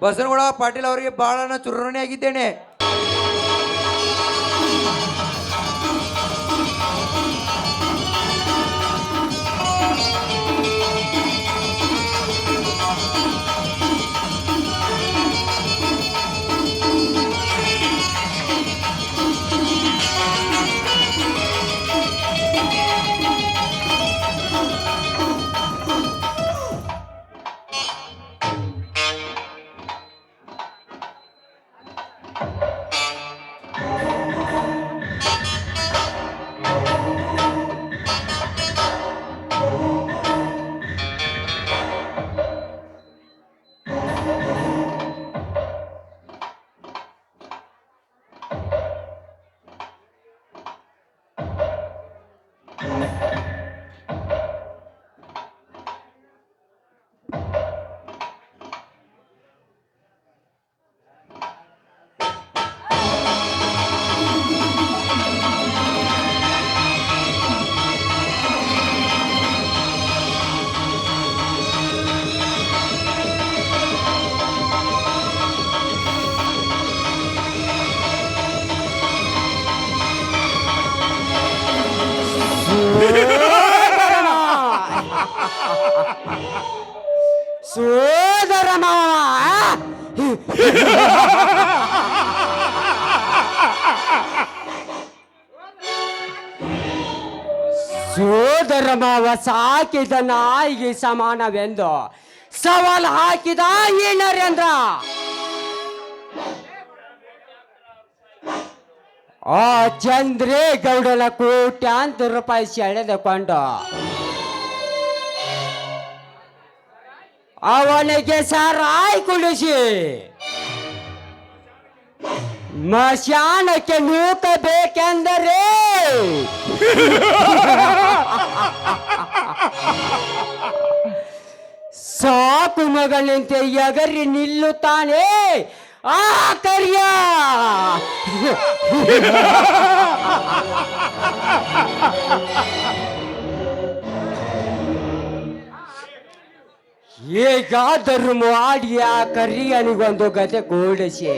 ಬಸನಗೌಡ ಪಾಟೀಲ್ ಅವರಿಗೆ ಬಹಳ ಚುರುಣಿ ಆಗಿದ್ದೇನೆ. ಸೋದರ ಮಾವ ಸಾಕಿದ ನಾಯಿಗೆ ಸಮಾನವೆಂದು ಸವಾಲು ಹಾಕಿದ ಈ ಆ ಚಂದ್ರೇಗೌಡನ ಕೋಟ್ಯಾಂತರ ರೂಪಾಯಿ ಸೆಳೆದುಕೊಂಡು ಅವನಿಗೆ ಸಾರಾಯಿ ಕುಡಿಸಿ ಮಶಾನಕ್ಕೆ ನೂಕಬೇಕೆಂದರೆ ಸಾಕು ಮಗನಂತೆ ಎಗರಿ ನಿಲ್ಲುತ್ತಾನೆ. ಆ ಕರ್ಯ ಹೇಗಾದರೂ ಮಾಡಿ ಆ ಕರಿಯನಿಗೊಂದು ಗತೆ ಕೂಡಿಸಿ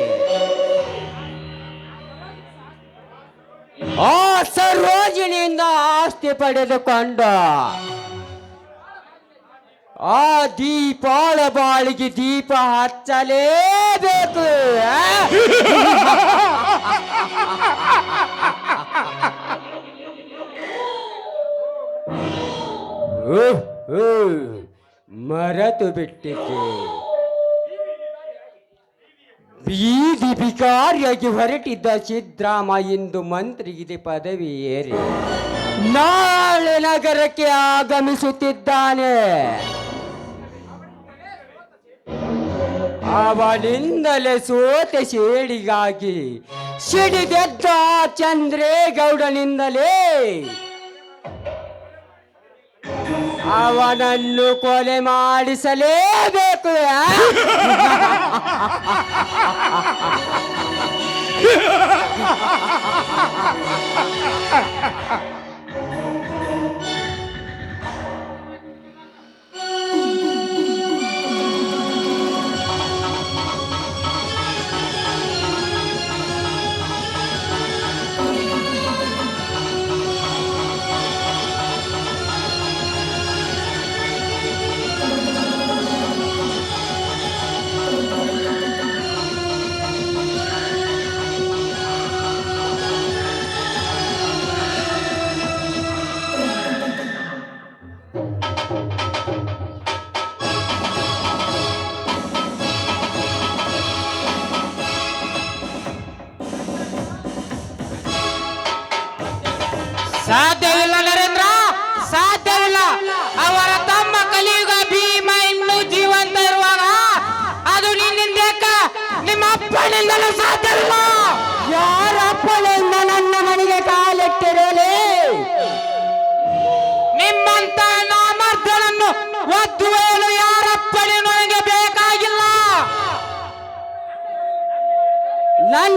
ಆ ಸರೋಜಿನಿಯಿಂದ ಆಸ್ತಿ ಪಡೆದುಕೊಂಡ ಆ ದೀಪಾಳ ಬಾಳಿಗೆ ದೀಪ ಹಚ್ಚಲೇಬೇಕು ಆ? ಮರೆತು ಬಿಟ್ಟಿದ್ದೆ. ಬೀದಿ ಬಿಕಾರಿಯಾಗಿ ಹೊರಟಿದ್ದ ಸಿದ್ರಾಮ ಇಂದು ಮಂತ್ರಿಗಿದೆ ಪದವಿ ಏರಿ. ನಾಳೆ ನಗರಕ್ಕೆ ಆಗಮಿಸುತ್ತಿದ್ದಾನೆ. ಅವನಿಂದಲೇ ಸೋತೆ ಸೇಡಿಗಾಗಿ ಸಿಡಿದೆದ್ದ ಚಂದ್ರೇಗೌಡನಿಂದಲೇ ಅವನನ್ನು ಕೊಲೆ ಮಾಡಿಸಲೇಬೇಕು ಆ?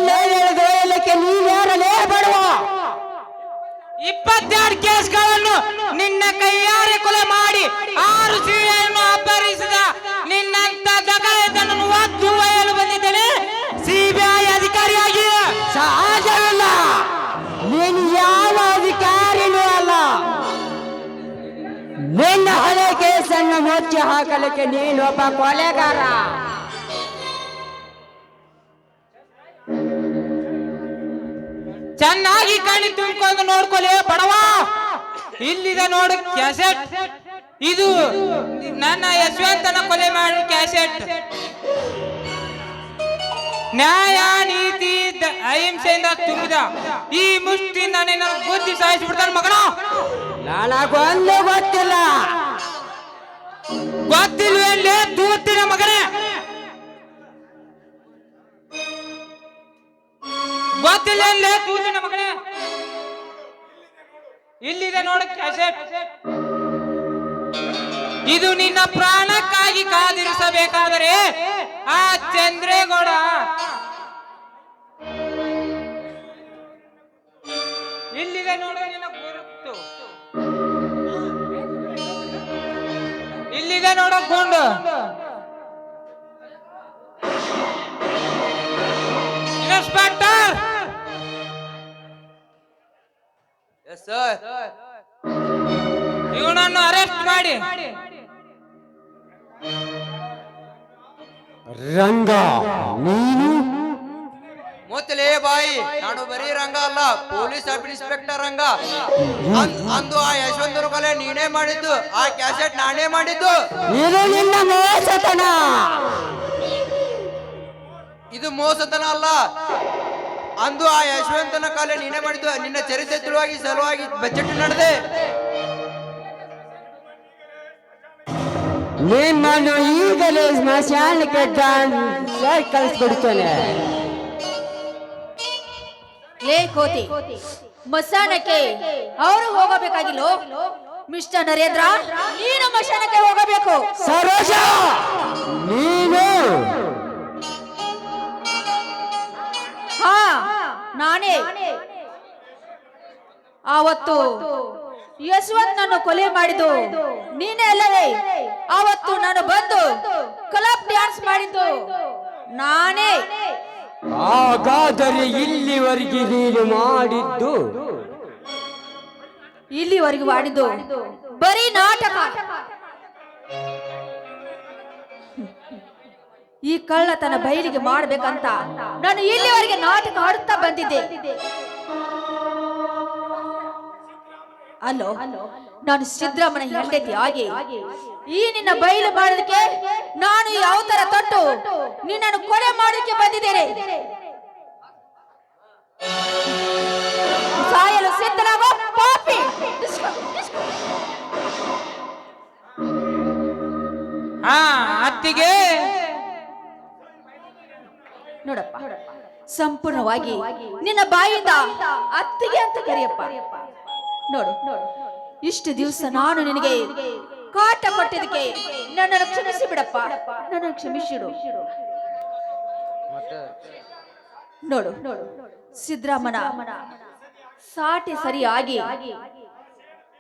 ಹೇಳಲಿಕ್ಕೆ ನೀವ್ಯಾರಲೇ ಬಡವ? ಇಪ್ಪತ್ತೆರಡು ಕೇಸ್ಗಳನ್ನು ನಿನ್ನ ಕೈಯಾರೆ ಕೊಲೆ ಮಾಡಿ ಆರು ಸೀರೆಯನ್ನು ಅಬ್ಬರಿಸಿದ ನಿನ್ನಂತ ದಗಲೆತನನ್ನು ಒದ್ದು ಒಯ್ಯಲು ಬಂದಿದ್ದೇನೆ. ಸಿಬಿಐ ಅಧಿಕಾರಿಯಾಗಿ ಸಾಧ್ಯವಿಲ್ಲ ನೀನು ಯಾವ ಅಧಿಕಾರಿನೂ ಅಲ್ಲ. ನಿನ್ನ ಹಳೆ ಕೇಸನ್ನು ಮುಚ್ಚಿ ಹಾಕಲಿಕ್ಕೆ ನೀನೊಬ್ಬ ಕೊಲೆಗಾರ. ಚೆನ್ನಾಗಿ ಕಣ್ಣಿ ತುಂಬಿಕೊಂಡು ನೋಡ್ಕೊಲೆ ಬಡವ. ಇಲ್ಲಿದೆ ನೋಡು ಕ್ಯಾಸೆಟ್. ಇದು ನನ್ನ ಯಶವಂತನ ಕೊಲೆ ಮಾಡಿ ಕ್ಯಾಸೆಟ್. ನ್ಯಾಯ ನೀತಿ ಅಹಿಂಸೆಯಿಂದ ತುಂಬಿದ ಈ ಮುಷ್ಟಿಯಿಂದ ನಿನ್ನ ಬುದ್ಧಿ ಸಾಯಿಸ್ಬಿಡ್ತಾನೆ ಮಗನ. ನನಗೊಂದು ಗೊತ್ತಿಲ್ಲ. ಗೊತ್ತಿಲ್ವೇ ತೂತಿನ ಮಗನೇ. ಗೊತ್ತಿಲ್ಲ ಕೂತಿನ ಮಗಳೇ ಇಲ್ಲಿದೆ ನೋಡು ಕ್ಯಾಸೆಟ್ ಇದು ನಿನ್ನ ಪ್ರಾಣಕ್ಕಾಗಿ ಕಾದಿರಿಸಬೇಕಾದರೆ ಆ ಚಂದ್ರೇಗೌಡ. ಇಲ್ಲಿದೆ ನೋಡು ನಿನ್ನ ಗುರುತು. ಇಲ್ಲಿದೆ ನೋಡು, ಗುಂಡು. ಸರ್ ಇವನನ್ನು ಅರೆಸ್ಟ್ ಮಾಡಿ. ರಂಗ ನೀನು? ಮೊತ್ತಲೇ ಬಾಯಿ. ನಾನು ಬರೀ ರಂಗ ಅಲ್ಲ ಪೊಲೀಸ್ ಸಬ್ ಇನ್ಸ್ಪೆಕ್ಟರ್ ರಂಗ ಅಂದು ಆ ಯಶವಂತ ಕೊಲೆ ನೀನೇ ಮಾಡಿದ್ದು ಆ ಕ್ಯಾಸೆಟ್ ನಾನೇ ಮಾಡಿದ್ದು. ಇದು ನಿನ್ನ ಮೋಸತನ. ಇದು ಮೋಸತನ ಅಲ್ಲ. ಅಂದು ಆ ಯಶವಂತನ ಕಾಲ ನೀನೆ ಮಾಡಿದ್ದು ನಿನ್ನ ಚರಿತ್ರೆ ತಿಳುವಾಗಿ ಸಲುವಾಗಿ ಬಜೆಟ್ ನಡೆದೆ. ನಿಮ್ಮನ್ನು ಈಗಲೇ ಸ್ಮಶಾನಕ್ಕೆ ಕಳಿಸ್ಬಿಡ್ತೇನೆ ಲೇ ಕೋತಿ ಮಸಾನಕ್ಕೆ ಅವರು ಹೋಗಬೇಕಾಗಿಲ್ಲೋ? ಮಿಸ್ಟರ್ ನರೇಂದ್ರ ನೀನು ಮಶಾನಕ್ಕೆ ಹೋಗಬೇಕು. ಸರೋಜ ನೀನು ನಾನೇ. ಆವತ್ತು ಯಶವಂತನನ್ನು ಕೊಲೆ ಮಾಡಿದ್ದು ನೀನೇ ಅಲ್ಲವೇ? ಆವತ್ತು ನಾನು ಬಂದು ಕ್ಲಬ್ ಡ್ಯಾನ್ಸ್ ಮಾಡಿದ್ದು ನಾನೇ. ಹಾಗಾದರೆ ಇಲ್ಲಿವರೆಗೆ ನೀನು ಮಾಡಿದ್ದು? ಇಲ್ಲಿವರೆಗೂ ಮಾಡಿದ್ದು. ಬರೀ ನಾಟಕ. ಈ ಕಳ್ಳ ತನ್ನ ಬಯಲಿಗೆ ಮಾಡ್ಬೇಕಂತ ನಾನು ಇಲ್ಲಿವರೆಗೆ ನಾಟಕ ಆಡುತ್ತಾ ಬಂದಿದ್ದೆ. ಅಲ್ಲೋ ನಾನು ಸಿದ್ದರಾಮನ ಹೆಂಡತಿ ಆಗಿ ಈ ನಿನ್ನ ಬಯಲು ಮಾಡೋದಕ್ಕೆ ನಾನು ಯಾವ ತರ ತೊಟ್ಟು ನಿನ್ನನ್ನು ಕೊಲೆ ಮಾಡೋದಕ್ಕೆ ಬಂದಿದ್ದೇನೆ. ಸಾಯಲು ಸಿದ್ಧನಾಗೋ ಪಾಪಿ. ಹಾ ಅತ್ತಿಗೆ ಸಂಪೂರ್ಣವಾಗಿ ನಿನ್ನ ಬಾಯಿಂದ ಅತ್ತಿಗೆ ಅಂತ ಕರೆಯಪ್ಪ. ನೋಡು. ಇಷ್ಟು ದಿವಸ ನಾನು ನಿನಗೆ ಕಾಟ ಕೊಟ್ಟಿದ್ದಕ್ಕೆ ನನ್ನನ್ನು ಕ್ಷಮಿಸಿ ಬಿಡಪ್ಪ ನನ್ನನ್ನು ಕ್ಷಮಿಸಿಡು. ನೋಡು. ಸಿದ್ದರಾಮನ ಸಾಟಿ ಸರಿಯಾಗಿ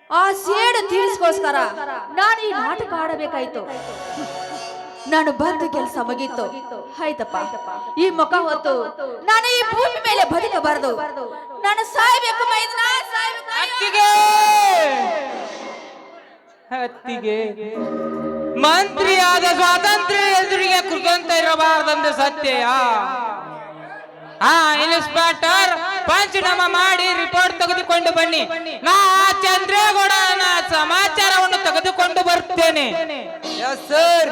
ಆ ಸೇಡು ತೀರಿಸ್ಕೋಸ್ಕರ ನಾನು ಈ ನಾಟಕ ಆಡಬೇಕಾಯ್ತು. ನಾನು ಬಂದ ಕೆಲಸ ಮುಗೀತು. ಆಯ್ತಪ್ಪ. ಈ ಮುಖ ಹೊತ್ತು ನಾನು ಈ ಭೂಮಿ ಮೇಲೆ ಬದುಕಬಾರದು. ನಾನು ಸಾಯ್ಬೇಕು ಮೈದನ ಆದ ಅತ್ತಿಗೆ ಅತ್ತಿಗೆ ಮಂತ್ರಿಯಾದ ಸ್ವಾತಂತ್ರ್ಯ ಎದುರಿಗೆ ಕುರಿತಂತ ಇರಬಾರದಂದು ಸತ್ಯ ಹಾ ಇನ್ಸ್ಪೆಕ್ಟರ್ ಪಂಚನಾಮ ಮಾಡಿ ರಿಪೋರ್ಟ್ ತೆಗೆದುಕೊಂಡು ಬನ್ನಿ. ನಾ ಚಂದ್ರೇಗೌಡ ಸಮಾಚಾರವನ್ನು ತೆಗೆದುಕೊಂಡು ಬರ್ತೇನೆ. ಎಸ್ ಸರ್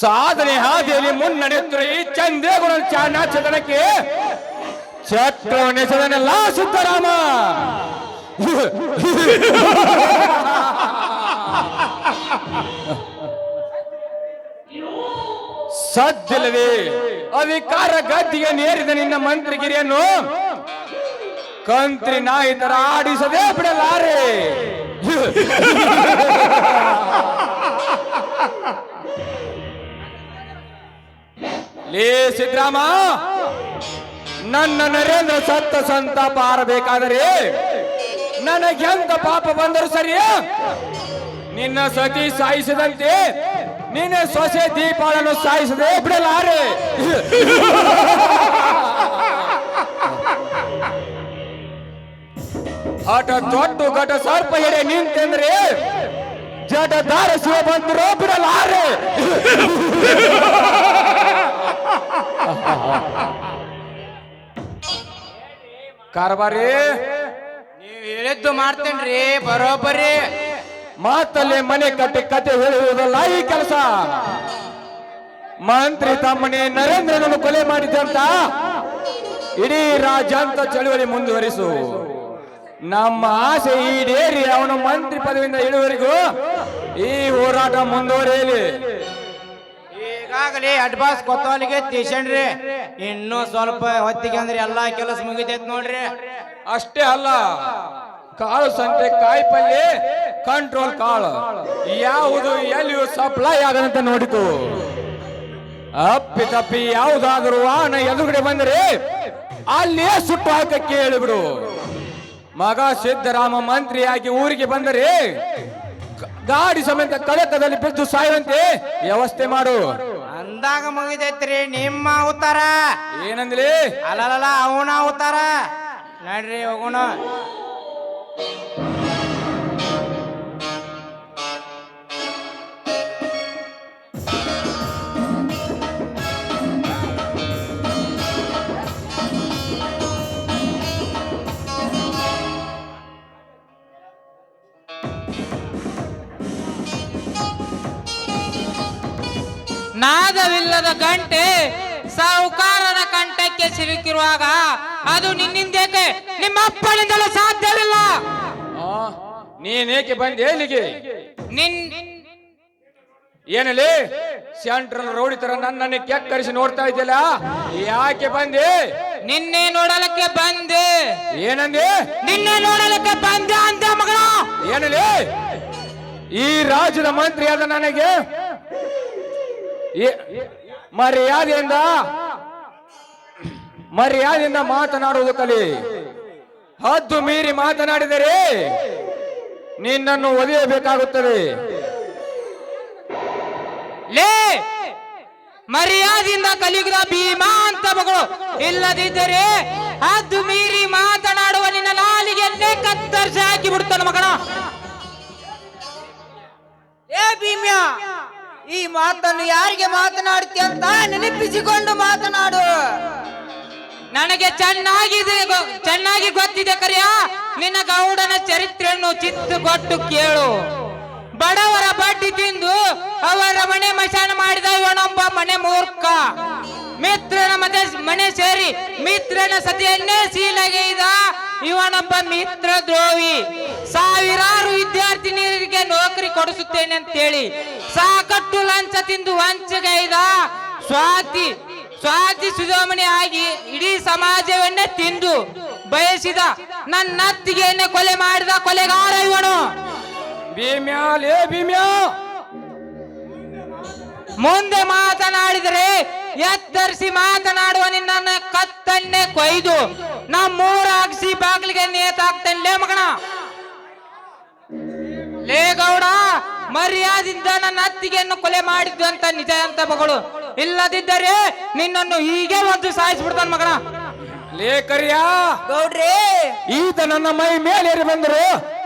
ಸಾಧನೆ ಹಾದಿಯಲ್ಲಿ ಮುನ್ನಡೆಯುತ್ತಿರುವ ಈ ಚದನಕ್ಕೆ ಚಕ್ರವನ್ನ ಚಕ್ರವನ್ನೆಸದನೆಲ್ಲ ಸಿದ್ದರಾಮ. ಅಧಿಕಾರ ಗದ್ದಿಗೆ ನೇರಿದ ನಿನ್ನ ಮಂತ್ರಿಗಿರಿಯನ್ನು ಕಂತ್ರಿ ನಾಯಿ ತರ ಆಡಿಸದೇ ಬಿಡಲಾರೆ ಲೇ ಸಿದ್ದರಾಮ, ನನ್ನ ನರೇಂದ್ರ ಸತ್ತ ಸಂತಾಪ ನನಗೆ ನನಗೆಂತ ಪಾಪ ಬಂದರು ಸರಿ? ನಿನ್ನ ಸತಿ ಸಾಯಿಸಿದಂತೆ ನಿನ್ನ ಸೊಸೆ ದೀಪಾಳನ್ನು ಸಾಯಿಸದೆ ಬಿಡಲಾರೆ ಆಟ ದೊಡ್ಡ ಘಟ ಸರ್ಪ ಹಿಡೆ ನಿಂತಂದ್ರೆ ಜಟ ಧಾರಿಸುವ ಬಂದರು ಬಿಡಲಾರೆ. ಕಾರ್ಬಾರಿ. ನೀವು ಹೇಳಿದ್ದು ಮಾಡ್ತೇನ್ರಿ ಬರೋಬ್ಬರಿ. ಮಾತಲ್ಲಿ ಮನೆ ಕಟ್ಟಿ ಕತೆ ಹೇಳುವುದಲ್ಲ ಈ ಕೆಲಸ. ಮಂತ್ರಿ ತಮ್ಮನೆ ನರೇಂದ್ರನನ್ನು ಕೊಲೆ ಮಾಡಿದಂತ ಇಡೀ ರಾಜ್ಯಾಂತ ಚಳುವಳಿ ಮುಂದುವರಿಸು. ನಮ್ಮ ಆಸೆ ಈಡೇರಿ ಅವನು ಮಂತ್ರಿ ಪದವಿಯಿಂದ ಇಳುವರೆಗೂ ಈ ಹೋರಾಟ ಮುಂದುವರಿಯಲಿ. ಈಗಾಗಲೇ ಅಡ್ವಾನ್ಸ್ ಕೊತ್ತವಲಿಗೆ ತೀಸಣ್ರಿ ಇನ್ನೂ ಸ್ವಲ್ಪ ಹೊತ್ತಿಗೆ ಅಂದ್ರೆ ಎಲ್ಲಾ ಕೆಲಸ ಮುಗಿತೈತ್ ನೋಡ್ರಿ. ಅಷ್ಟೇ ಅಲ್ಲ ಕಾಳು ಸಂತೆ ಪಲ್ಲೆ ಕಂಟ್ರೋಲ್ ಕಾಳು. ಯಾವುದು ಎಲ್ಲಿಯೂ ಸಪ್ಲೈ ಆಗದಂತ ನೋಡಿತು. ಅಪ್ಪಿ ತಪ್ಪಿ ಯಾವುದಾದ್ರೂ ವಾಹನ ಎದುರುಗಡೆ ಬಂದರೆ ಅಲ್ಲೇ ಸುಟ್ಟು ಹಾಕಕ್ಕೆ ಹೇಳಿಬಿಡು. ಮಗ ಸಿದ್ದರಾಮ ಮಂತ್ರಿಯಾಗಿ ಊರಿಗೆ ಬಂದರೆ ಗಾಡಿ ಸಮೇತ ಕಳಕದಲ್ಲಿ ಬಿದ್ದು ಸಾಯುವಂತೆ ವ್ಯವಸ್ಥೆ ಮಾಡು. ಅಂದಾಗ ಮುಗಿದೈತ್ರಿ ನಿಮ್ಮ ಉತ್ತರ ಏನಂದ್ಲಿ ಅಲ್ಲಲ್ಲ ಅವನ ಅವತಾರ. ನಡ್ರಿ ಹೋಗೋಣ. ಸಿಲುಕಿರುವಾಗ ಅದು ನಿನ್ನಿಂದೇಕೆ ನಿಮ್ಮ ಅಪ್ಪನಿಂದಲೂ ಸಾಧ್ಯವಿಲ್ಲ? ನೀನೇಕೆ ಬಂದೆ ಇಲ್ಲಿಗೆ ನಿನ್ ಏನಲ್ಲಿ? ಸೆಂಟ್ರಲ್ ರೌಡಿ ತರ ನನ್ನನ್ನು ಕೆಕ್ಕರಿಸಿ ನೋಡ್ತಾ ಇದೆಯಲ್ಲ ಯಾಕೆ ಬಂದೆ? ನಿನ್ನೆ ನೋಡಲಕ್ಕೆ ಬಂದೆ. ಏನಂದೆ? ನಿನ್ನೆ ನೋಡಲಕ್ಕೆ ಬಂದೆ ಅಂದೆ ಮಗಳ. ಏನಲ್ಲಿ? ಈ ರಾಜ್ಯದ ಮಂತ್ರಿ ಆದ ನನಗೆ ಮರ್ಯಾದೆಯಿಂದ ಮರ್ಯಾದೆಯಿಂದ ಮಾತನಾಡುವುದು ಕಲಿ ಹದ್ದು ಮೀರಿ ಮಾತನಾಡಿದರೆ ನಿನ್ನನ್ನು ಒದೆಯಬೇಕಾಗುತ್ತದೆ. ಲೇ, ಮರ್ಯಾದಿಂದ ಕಲಿಯುಗದ ಭೀಮಾ ಅಂತ ಮಗಳು, ಇಲ್ಲದಿದ್ದರೆ ಅದು ಮೀರಿ ಮಾತನಾಡುವ ನಿನ್ನ ನಾಲಿಗೆಯನ್ನೇ ಕತ್ತರಿಸಿ ಹಾಕಿ ಬಿಡ್ತಾನ ಮಗಳ ಏ ಭೀಮ್ಯ, ಈ ಮಾತನ್ನು ಯಾರಿಗೆ ಮಾತನಾಡ್ತಿ ಅಂತ ನೆನಪಿಸಿಕೊಂಡು ಮಾತನಾಡು. ನನಗೆ ಚೆನ್ನಾಗಿದೆ ಚೆನ್ನಾಗಿ ಗೊತ್ತಿದೆ ಕರಿಯ. ನಿನ್ನ ಗೌಡನ ಚರಿತ್ರೆಯನ್ನು ಚಿತ್ತುಗೊಟ್ಟು ಕೇಳು. ಬಡವರ ಬಡ್ಡಿ ತಿಂದು ಅವರ ಮನೆ ಮಶಾನ ಮಾಡಿದ ಇವನೊಬ್ಬ ಮನೆ ಮೂರ್ಖ. ಮಿತ್ರನ ಮನೆ ಮನೆ ಸೇರಿ ಮಿತ್ರನ ಸತಿಯನ್ನೇ ಸೀಲಗೈದ ಇವನೊಬ್ಬ ಮಿತ್ರ ದ್ರೋಹಿ. ಸಾವಿರಾರು ವಿದ್ಯಾರ್ಥಿನಿಯರಿಗೆ ನೌಕರಿ ಕೊಡಿಸುತ್ತೇನೆ ಅಂತೇಳಿ. ಸಾಕಟ್ಟು ಲಂಚ ತಿಂದು ವಂಚಗೈದ ಸ್ವಾತಿ. ಸ್ವಾತಿ ಸುಧಾಮಣಿ ಆಗಿ ಇಡೀ ಸಮಾಜವನ್ನೇ ತಿಂದು ಬಯಸಿದ ನನ್ನ ಅತ್ತಿಗೆಯನ್ನೇ ಕೊಲೆ ಮಾಡಿದ ಕೊಲೆಗಾರ ಇವನು. ಬಿಮ್ಯಾಲೆ ಭೀಮ್ಯಾ. ಮುಂದೆ ಮಾತನಾಡಿದರೆ ಎತ್ತರಿಸಿ ಮಾತನಾಡುವ ನಿನ್ನ ಕತ್ತನ್ನೇ ಕೊಯ್ದು. ನಮ್ಮೂರ ಹಾಕ್ಸಿ ಬಾಗಿಲಿಗೆ ನೇತಾಕ್ತೇನೆ ಲೇ ಮಗಣ ಲೇ ಗೌಡ ಮರ್ಯಾದಿಂದ ನನ್ನ ಅತ್ತಿಗೆಯನ್ನು ಕೊಲೆ ಮಾಡಿದ್ದು ಅಂತ ನಿಜ ಅಂತ ಮಗಳು. ಇಲ್ಲದಿದ್ದರೆ ನಿನ್ನನ್ನು ಹೀಗೆ ಒಂದು ಸಾಯಿಸ್ಬಿಡ್ತಾನ ಮಗನ. ಲೇ ಕರಿಯಾ. ಗೌಡ್ರಿ. ಈತ ನನ್ನ ಮೈ ಮೇಲೆ ಬಂದರು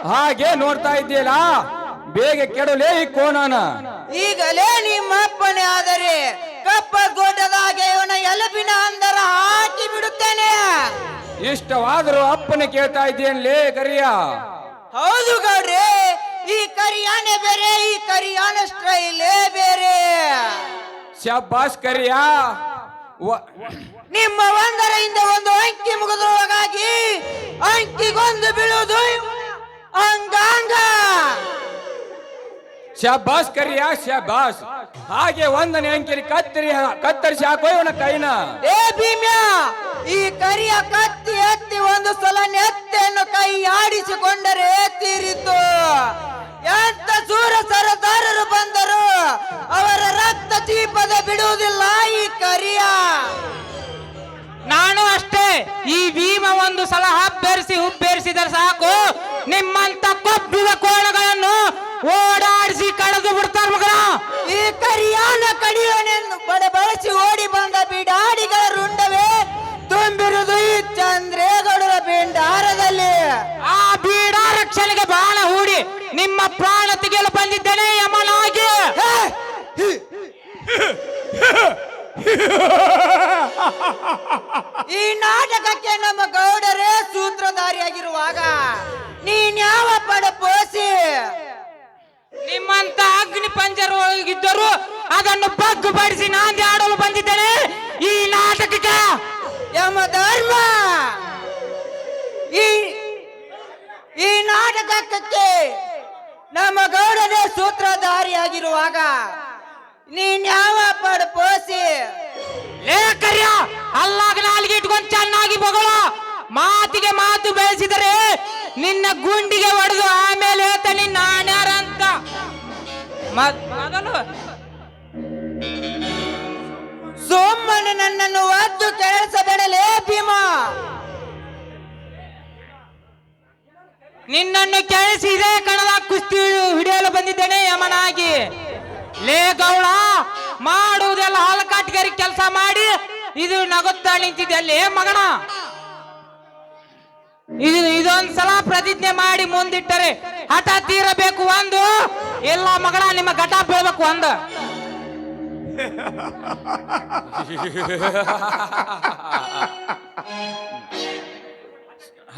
ಹಾಗೆ ನೋಡ್ತಾ ಇದ್ದೀಯಲ್ಲ. ಬೇಗ ಕೆಡಲೇ ಈ ಕೋಣನ. ಈಗಲೇ ನಿಮ್ಮ ಅಪ್ಪನೇ ಆದರೆ ಕಪ್ಪ ಹಾಗೆ ಇವನ ಎಲುಬಿನ ಅಂದರ ಹಾಕಿ ಬಿಡುತ್ತೇನೆ. ಇಷ್ಟವಾದರೂ ಅಪ್ಪನ ಕೇಳ್ತಾ ಲೇ ಕರಿಯ. ಹೌದು ಗೌಡ್ರಿ ಈ ಕರಿಯಾನೆ ಬೇರೆ ಈ ಕರಿಯಾನ ಸ್ಟ್ರೈಲೇ ಬೇರೆ. ಶಬ್ಬಾಸ್ ಕರಿಯಾ ನಿಮ್ಮ ಒಂದರ ಹಿಂದೆ ಒಂದು ಅಂಕಿ ಮುಗಿದ್ರೊಳಗಾಗಿ ಅಂಕಿಗೊಂದು ಬೀಳುವುದು ಅಂಗಾಂಗ. ಶಬ್ಬಾಸ್ ಕರಿಯಾ ಶಬ್ಬಾಸ್ ಹಾಗೆ ಒಂದನೇ ಅಂಕಿನ ಕತ್ತರಿ ಕತ್ತರಿಸಿ ಹಾಕೋ ಇವನ ಕೈನ. ಏ ಭೀಮ್ಯ ಈ ಕರಿಯ ಕತ್ತಿ ಎತ್ತಿ ಒಂದು ಸಲ ನೆತ್ತೆಯನ್ನು ಕೈ ಆಡಿಸಿಕೊಂಡರೆ ತೀರಿತು ಎಂತ ಸೂರ ಸರದಾರರು ಬಂದರು? ಅವರ ರಕ್ತ ದೀಪದ ಬಿಡುವುದಿಲ್ಲ ಈ ಕರಿಯ. ನಾನು ಅಷ್ಟೇ ಈ ಭೀಮ ಒಂದು ಸಲ ಹಬ್ಬೆರಿಸಿ ಹುಬ್ಬೇರಿಸಿದ್ರೆ ಸಾಕು. ನಿಮ್ಮಂತ ಕೊಬ್ಬಿದ ಕೋಣಗಳನ್ನು ಓಡಾಡಿಸಿ ಕಳೆದು ಬಿಡ್ತಾರ ಮಗಳ ಈ ಕರಿಯಾನ ಕಡಿಯೋನೆಂದು ಬಡ ಬಳಸಿ ಓಡಿ ಬಂದ ಬಿಡಾಡಿಗಳ ಪ್ರಾಣ ತೆಗೆಯಲು ಬಂದಿದ್ದೇನೆ ಯಮನಾಗಿ. ಈ ನಾಟಕಕ್ಕೆ ನಮ್ಮ ಗೌಡರೇ ಸೂತ್ರಧಾರಿಯಾಗಿರುವಾಗ ನೀನ್ಯಾವ ಪಡ ಪೋಸಿ? ನಿಮ್ಮಂತ ಅಗ್ನಿ ಪಂಜರ ಒಳಗಿದ್ದರು ಅದನ್ನು ಬಗ್ಗು ಬಡಿಸಿ ನಾಂದಿ ಆಡಲು ಬಂದಿದ್ದೇನೆ. ಈ ನಾಟಕಕ್ಕೆ ಯಮ ಧರ್ಮ ಈ ಈ ನಾಟಕಕ್ಕೆ ನಮ್ಮ ಗೌಡರೇ ಸೂತ್ರಧಾರಿಯಾಗಿರುವಾಗ ನೀನ್ಯಾವ ಪಡ ಪೋಸಿ? ಲೇ ಕರ್ಯ ಅಲ್ಲಾಗ ನಾಲ್ಗೆ ಇಟ್ಕೊಂಡು ಚೆನ್ನಾಗಿ ಬಗಳ. ಮಾತಿಗೆ ಮಾತು ಬೆಳೆಸಿದರೆ ನಿನ್ನ ಗುಂಡಿಗೆ ಹೊಡೆದು ಆಮೇಲೆ ಹೇಳ್ತಾನೆ ಮೊದಲು. ಸೋಮನೆ ನನ್ನನ್ನು ಒದ್ದು ಕೇಳಿಸಬೇಡಲೇ ಭೀಮ. ನಿನ್ನನ್ನು ಕೇಳಿಸಿ ಇದೇ ಕಣದ ಕುಸ್ತಿ ಹಿಡಿಯಲು ಬಂದಿದ್ದೇನೆ ಯಮನಾಗಿ. ಲೇ ಗೌಳ, ಮಾಡುವುದೆಲ್ಲ ಹಾಲಕಾಟಿಗರಿ ಕೆಲಸ ಮಾಡಿ, ಇದು ನಗುತ್ತಾ ನಿಂತಿದೆ ಅಲ್ಲಿ ಮಗಣ ಇದು ಇದೊಂದ್ ಸಲ ಪ್ರತಿಜ್ಞೆ ಮಾಡಿ ಮುಂದಿಟ್ಟರೆ ಹಠ ತೀರಬೇಕು ಒಂದು ಎಲ್ಲ ಮಗಳ ನಿಮ್ಮ ಘಟ ಬೀಳ್ಬೇಕು ಒಂದು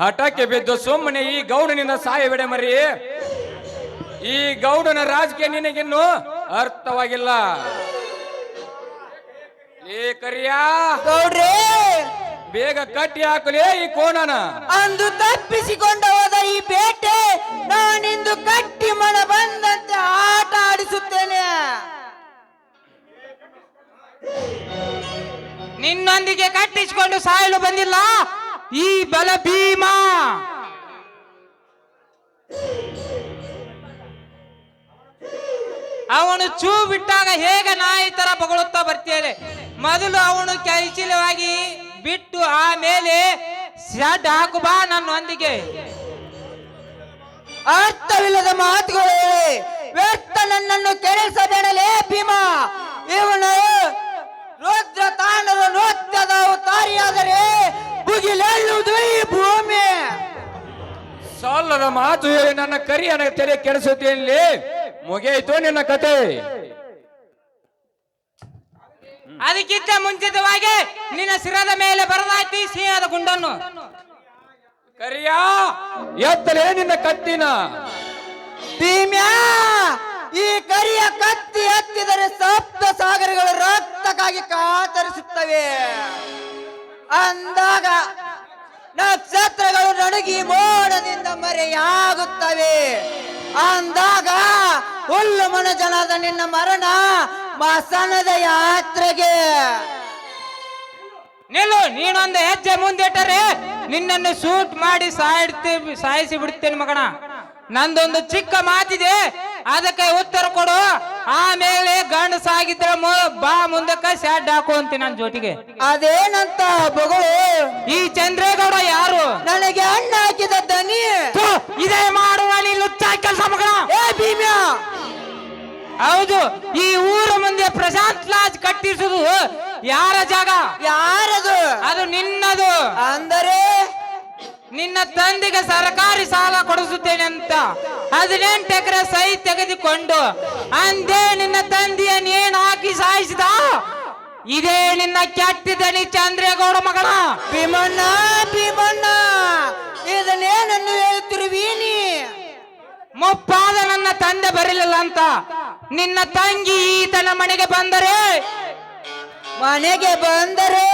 ಹಠಕ್ಕೆ ಬಿದ್ದು ಸುಮ್ಮನೆ ಈ ಗೌಡನಿಂದ ಸಾಯಬೇಡ ಮರಿ. ಈ ಗೌಡನ ರಾಜಕೀಯ ನಿನಗಿನ್ನು ಅರ್ಥವಾಗಿಲ್ಲ. ಏ ಕರಿಯಾ. ಗೌಡ್ರಿ. ಬೇಗ ಕಟ್ಟಿ ಹಾಕಲೇ ಈ ಕೋಣನ. ಅಂದು ತಪ್ಪಿಸಿಕೊಂಡ ಹೋದ ಈ ಬೇಟೆ ನಾನಿಂದು ಕಟ್ಟಿ ಮನ ಬಂದಂತೆ ಆಟ ಆಡಿಸುತ್ತೇನೆ. ನಿನ್ನೊಂದಿಗೆ ಕಟ್ಟಿಸಿಕೊಂಡು ಸಾಯಲು ಬಂದಿಲ್ಲ? ಈ ಬಲ ಭೀಮ. ಅವನು ಚೂ ಬಿಟ್ಟಾಗ ಹೇಗೆ ನಾಯಿ ತರ ಬಗಳುತ್ತಾ ಬರ್ತೇನೆ ಮೊದಲು ಅವನು ಕೈಚೀಲವಾಗಿ ಬಿಟ್ಟು ಆಮೇಲೆ ಶಡ್ ಹಾಕು ಬಾ ನನ್ನೊಂದಿಗೆ. ಅರ್ಥವಿಲ್ಲದ ಮಾತುಗಳು, ವ್ಯರ್ಥ ನನ್ನನ್ನು ಕೆಳಸಬೇಡಲೇ ಭೀಮ. ಇವನು ರುದ್ರ ತಾಂಡವ ನೃತ್ಯದ ಅವತಾರಿಯಾದರೆ ಈ ಭೂಮಿ. ಸಾಲದ ಮಾತು ಹೇಳಿ ನನ್ನ ಕರಿಯನ ತಲೆ ಕೆಡಿಸುತ್ತೇನೆ ಮುಗಿಯಿತು ನಿನ್ನ ಕತೆ. ಅದಕ್ಕಿಂತ ಮುಂಚಿತವಾಗಿ ನಿನ್ನ ಸಿರದ ಮೇಲೆ ಬರಲಾಯ್ತಿ ಸಿಹಿಯಾದ ಸಿಂಹದ ಗುಂಡನ್ನು. ಕರಿಯ ಎತ್ತಲೇ ನಿನ್ನ ಕತ್ತಿನ. ಭೀಮ್ಯಾ ಈ ಕರಿಯ ಕತ್ತಿ ಎತ್ತಿದರೆ ಸಪ್ತ ಸಾಗರಗಳು ರಕ್ತಕ್ಕಾಗಿ ಕಾತರಿಸುತ್ತವೆ. ಅಂದಾಗ ನಕ್ಷತ್ರಗಳು ನಡುಗಿ ಮೋಡದಿಂದ ಮರೆಯಾಗುತ್ತವೆ. ಅಂದಾಗ ಹುಲ್ಲು ಮನಜನಾದ ನಿನ್ನ ಮರಣ ಮಸನದ ಯಾತ್ರೆಗೆ. ನಿಲ್ಲು, ನೀನೊಂದು ಹೆಜ್ಜೆ ಮುಂದಿಟ್ಟರೆ ನಿನ್ನನ್ನು ಸೂಟ್ ಮಾಡಿ ಸಾಯಿಡ್ತೀವಿ ಸಾಯಿಸಿ ಬಿಡ್ತೇನೆ ಮಗಣ ನಂದೊಂದು ಚಿಕ್ಕ ಮಾತಿದೆ. ಅದಕ್ಕೆ ಉತ್ತರ ಕೊಡು. ಆಮೇಲೆ ಗಂಡ ಸಾಗಿದ್ರೆ ಬಾ ಮುಂದಕ್ಕೆ ಸ್ಯಾಡ್ ಹಾಕು ಅಂತ ನನ್ನ ಜೊತೆಗೆ. ಅದೇನಂತ ಬಗಳು ಈ ಚಂದ್ರೇಗೌಡ ಯಾರು? ನನಗೆ ಅಣ್ಣ ಹಾಕಿದ ದನಿ. ಇದೇ ಮಾಡುವ ನೀನು ಕೆಲಸ ಮಗಳ. ಏ ಭೀಮ್ಯಾ! ಹೌದು ಈ ಊರ ಮುಂದೆ ಪ್ರಶಾಂತ್ ಲಾಜ್ ಕಟ್ಟಿಸುದು ಯಾರ ಜಾಗ? ಯಾರದು? ಅದು ನಿನ್ನದು. ಅಂದರೆ? ನಿನ್ನ ತಂದೆಗೆ ಸರ್ಕಾರಿ ಸಾಲ ಕೊಡಿಸುತ್ತೇನೆ ಅಂತ ಹದಿನೆಂಟು ಎಕರೆ ಸಹಿ ತೆಗೆದುಕೊಂಡು ಅಂದೇ ನಿನ್ನ ತಂದೆಯ ನೇಣು ಹಾಕಿ ಸಾಯಿಸಿದ? ಇದೇ ನಿನ್ನ ಕೆಟ್ಟಿದನಿ ಚಂದ್ರೇಗೌಡ ಮಗನ ಭೀಮಣ್ಣ ಭೀಮಣ್ಣ ಇದನ್ನೇನನ್ನು ಹೇಳ್ತಿರುವಿ ನೀ? ಮುಪ್ಪಾದ ನನ್ನ ತಂದೆ ಬರಲಿಲ್ಲ ಅಂತ. ನಿನ್ನ ತಂಗಿ ಈತನ ಮನೆಗೆ ಬಂದರೆ? ಮನೆಗೆ ಬಂದರೆ?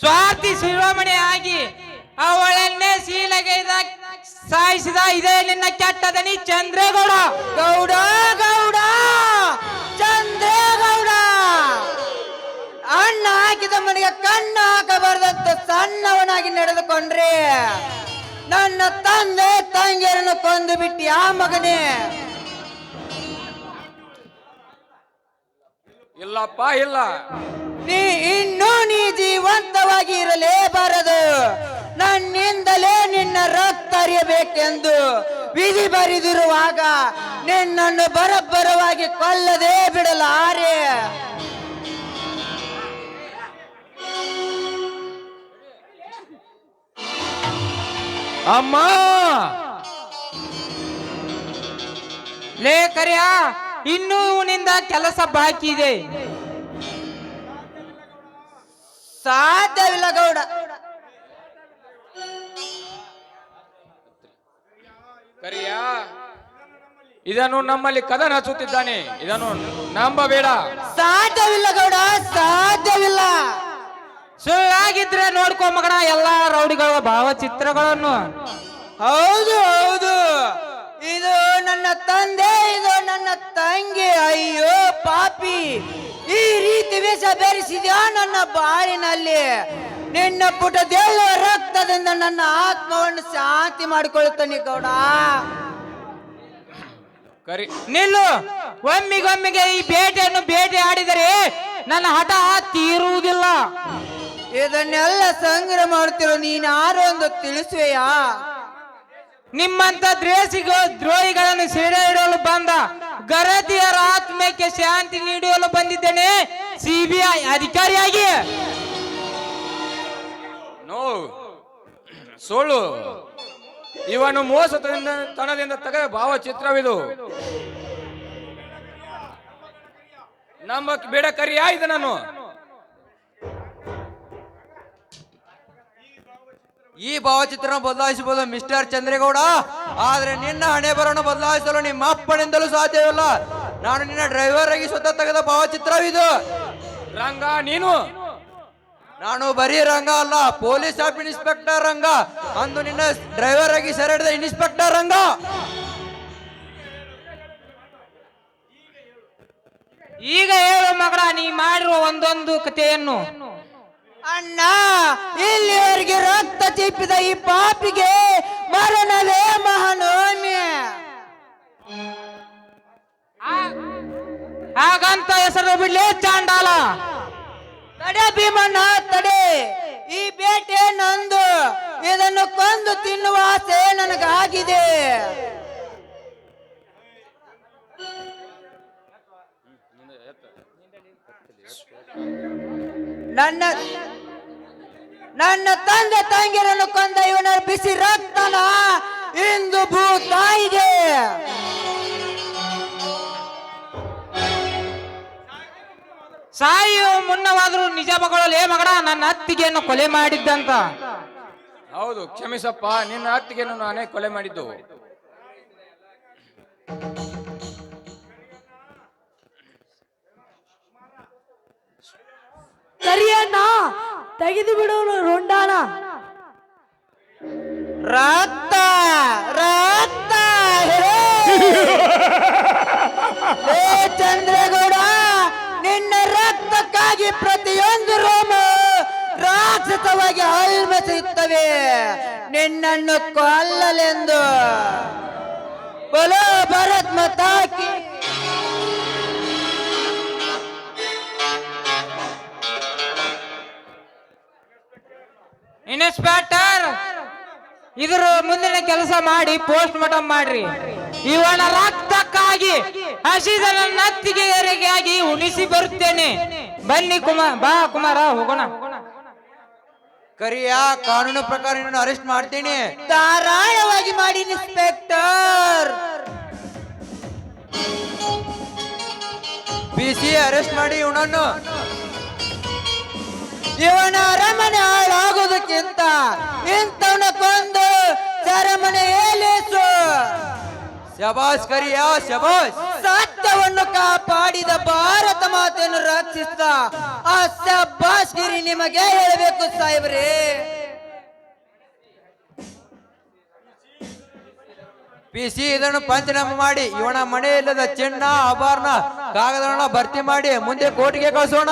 ಸ್ವಾತಿ ಶಿರೋಮಣಿ ಆಗಿ ಅವಳನ್ನೇ ಶೀಲಗೈದ ಸಾಯಿಸಿದ ಇದೇ ನಿನ್ನ ಕೆಟ್ಟದನಿ ಚಂದ್ರೇಗೌಡ. ಗೌಡ ಗೌಡ ಚಂದ್ರೇಗೌಡ. ಅಣ್ಣ ಹಾಕಿದ ಮನೆಗೆ ಕಣ್ಣು ಹಾಕಬಾರ್ದಂತ ಸಣ್ಣವನಾಗಿ ನಡೆದುಕೊಂಡ್ರೆ ನನ್ನ ತಂದೆ ತಂಗಿಯರನ್ನು ಕೊಂದು ಬಿಟ್ಟಿ ಆ ಮಗನೇ. ಇಲ್ಲಪ್ಪ ಇಲ್ಲ. ನೀ ಇನ್ನೂ ನೀ ಜೀವಂತವಾಗಿ ಇರಲೇಬಾರದು ನನ್ನಿಂದಲೇ ನಿನ್ನ ರಕ್ತ ಅರಿಯಬೇಕೆಂದು ವಿಧಿ ಬರೆದಿರುವಾಗ ನಿನ್ನನ್ನು ಬರಬ್ಬರವಾಗಿ ಕೊಲ್ಲದೇ ಬಿಡಲಾರೆ. ಅಮ್ಮ! ಲೇ ಕರಿಯ ಇನ್ನೂ ನಿಂದ ಕೆಲಸ ಬಾಕಿ ಇದೆ ಸಾಧ್ಯವಿಲ್ಲ ಗೌಡ. ಕರಿಯಾ. ಇದನ್ನು ನಮ್ಮಲ್ಲಿ ಕದನ ಹಚ್ಚುತ್ತಿದ್ದಾನೆ. ಇದನ್ನು ನಂಬಬೇಡ. ಸಾಧ್ಯವಿಲ್ಲ ಗೌಡ ಸಾಧ್ಯವಿಲ್ಲ. ಸುಳ್ಳಾಗಿದ್ರೆ ನೋಡ್ಕೊ ಮಗಣ ಎಲ್ಲಾ ರೌಡಿಗಳ ಭಾವಚಿತ್ರಗಳನ್ನು. ಹೌದು ಹೌದು. ಇದು ನನ್ನ ತಂದೆ ಇದು ನನ್ನ ತಂಗಿ ಅಯ್ಯೋ ಪಾಪಿ. ಈ ರೀತಿ ವೇಷ ಬೆರೆಸಿದ್ಯಾ ನನ್ನ ಬಾಳಿನಲ್ಲಿ? ನಿನ್ನ ಪುಟ ದೇವ ರಕ್ತದಿಂದ ನನ್ನ ಆತ್ಮವನ್ನು ಶಾಂತಿ ಮಾಡಿಕೊಳ್ಳುತ್ತಾನೆ ಗೌಡ. ಕರಿ. ನಿಲ್ಲು. ಒಮ್ಮಿಗೊಮ್ಮಿಗೆ ಈ ಬೇಟೆಯನ್ನು ಬೇಟೆ ಆಡಿದರೆ ನನ್ನ ಹಠ ತೀರುವುದಿಲ್ಲ. ಇದನ್ನೆಲ್ಲ ಸಂಗ್ರಹ ಮಾಡ್ತಿರೋ ನೀನು ಯಾರು ಒಂದು ತಿಳಿಸುವೆಯಾ? ನಿಮ್ಮಂತ ದ್ರೇಸಿಗ ದ್ರೋಹಿಗಳನ್ನು ಸೆರೆ ಹಿಡಿಯಲು ಬಂದ ಗರತಿಯರ ಆತ್ಮಕ್ಕೆ ಶಾಂತಿ ನೀಡಲು ಬಂದಿದ್ದೇನೆ. ಸಿಬಿಐ ಅಧಿಕಾರಿಯಾಗಿ. ನೋ ಸುಳ್ಳು ಇವನು ಮೋಸ ತನದಿಂದ ತೆಗೆದ ಭಾವಚಿತ್ರವಿದು. ನಮ್ಮ ಬೇಡ ಕರಿಯ ನಾನು. ಈ ಭಾವಚಿತ್ರ ಬದಲಾಯಿಸಬಹುದು ಮಿಸ್ಟರ್ ಚಂದ್ರೇಗೌಡ. ಆದ್ರೆ ನಿನ್ನ ಹಣೆ ಬರವನ್ನು ಬದಲಾಯಿಸಲು ನಿಮ್ಮ ಅಪ್ಪನಿಂದಲೂ ಸಾಧ್ಯವಿಲ್ಲ. ನಾನು ನಿನ್ನ ಡ್ರೈವರ್ ಆಗಿ ಸ್ವತಃ ತೆಗೆದ ಭಾವಚಿತ್ರವಿದು. ರಂಗ ನೀನು. ನಾನು ಬರೀ ರಂಗ ಅಲ್ಲ ಪೊಲೀಸ್ ಆಫ್ ಇನ್ಸ್ಪೆಕ್ಟರ್ ರಂಗ. ಅಂದು ನಿನ್ನ ಡ್ರೈವರ್ ಆಗಿ ಸೆರೆ ಹಿಡಿದ ಇನ್ಸ್ಪೆಕ್ಟರ್ ರಂಗ. ಈಗ ಹೇಳು ಮಗಳ ನೀ ಮಾಡಿರುವ ಒಂದೊಂದು ಕಥೆಯನ್ನು. ಅಣ್ಣ, ಇಲ್ಲಿವರೆಗೆ ರಕ್ತ ಚಿಪ್ಪಿದ ಈ ಪಾಪಿಗೆ ಮರಣವೇ ಮಹಾನೋಮಿ ಹಾಗಂತ ಹೆಸರು ಬಿಡ್ಲಿ, ಚಾಂಡಾಲ. ತಡೆ ಭೀಮಣ್ಣ, ತಡೆ. ಈ ಬೇಟೆ ನಂದು. ಇದನ್ನು ಕೊಂದು ತಿನ್ನುವ ಆಸೆ ನನಗಾಗಿದೆ. ನನ್ನ ನನ್ನ ತಂದೆ ತಂಗಿರನ್ನು ಕೊಂದ ಇವನ ಬಿಸಿ ರಕ್ತನ ಇಂದು ಭೂತಾಯಿಗೆ. ಸಾಯುವ ಮುನ್ನವಾದರೂ ನಿಜ ಮಗಳೇ ಮಗಡ ನನ್ನ ಅತ್ತಿಗೆಯನ್ನು ಕೊಲೆ ಮಾಡಿದ್ದಂತ. ಹೌದು ಕ್ಷಮಿಸಪ್ಪ ನಿನ್ನ ಅತ್ತಿಗೆಯನ್ನು ನಾನೇ ಕೊಲೆ ಮಾಡಿದ್ದು. ಕರಿಯಣ್ಣ ತೆಗೆದು ಬಿಡೋನು ರೊಂಡಾಣ. ರಕ್ತ ರಕ್ತ ಹೇ! ಏ ಚಂದ್ರಗೌಡ ನಿನ್ನ ರಕ್ತಕ್ಕಾಗಿ ಪ್ರತಿಯೊಂದು ರೋಮ ರಾಕ್ಷಸವಾಗಿ ಅಲ್ಮಸಿರುತ್ತವೆ ನಿನ್ನನ್ನು ಕೊಲ್ಲಲೆಂದು. ಬಲೋ ಭರತ್ ಮತಾಕಿ. ಇನ್ಸ್ಪೆಕ್ಟರ್ ಇದ್ರ ಮುಂದಿನ ಕೆಲಸ ಮಾಡಿ ಪೋಸ್ಟ್ ಮಾರ್ಟಮ್ ಮಾಡ್ರಿ. ಇವನ ರಕ್ತಕ್ಕಾಗಿ ಹಸಿದನ ನನ್ನ ಅತ್ತಿಗೆಯರಿಗಾಗಿ ಉಣಿಸಿ ಬರುತ್ತೇನೆ. ಬನ್ನಿ ಕುಮಾರ್ ಬಾ ಕುಮಾರ ಹೋಗೋಣ. ಕರಿಯ ಕಾನೂನು ಪ್ರಕಾರ ನಿನ್ನನ್ನು ಅರೆಸ್ಟ್ ಮಾಡ್ತೀನಿ. ಧಾರಾಳವಾಗಿ ಮಾಡಿ ಇನ್ಸ್ಪೆಕ್ಟರ್ ಸಿ ಅರೆಸ್ಟ್ ಮಾಡಿ ಇವನನ್ನು. ಇವನ ಅರಮನೆ ಹಾಳಾಗೋದಕ್ಕಿಂತ ಇಂಥವನ ಕೊಂದು ಸರಮನೆ ಏಲೇಸು ಶಬಾಸ್ ಕರಿಯ ಶಬಾಸ್? ಸತ್ಯವನ್ನು ಕಾಪಾಡಿದ ಭಾರತ ಮಾತೆಯನ್ನು ರಕ್ಷಿಸಿದ ಆ ಸಬ್ಬಾಸ್ಗಿರಿ ನಿಮಗೆ ಹೇಳಬೇಕು ಸಾಹೇಬ್ರೆ. ಬಿಸಿ ಇದನ್ನು ಪಂಚನಾಮ ಮಾಡಿ, ಇವನ ಮನೆ ಇಲ್ಲದ ಚಿನ್ನ ಆಭರಣ ಕಾಗದ ಭರ್ತಿ ಮಾಡಿ, ಮುಂದೆ ಕೋರ್ಟ್ಗೆ ಕಳಿಸೋಣ.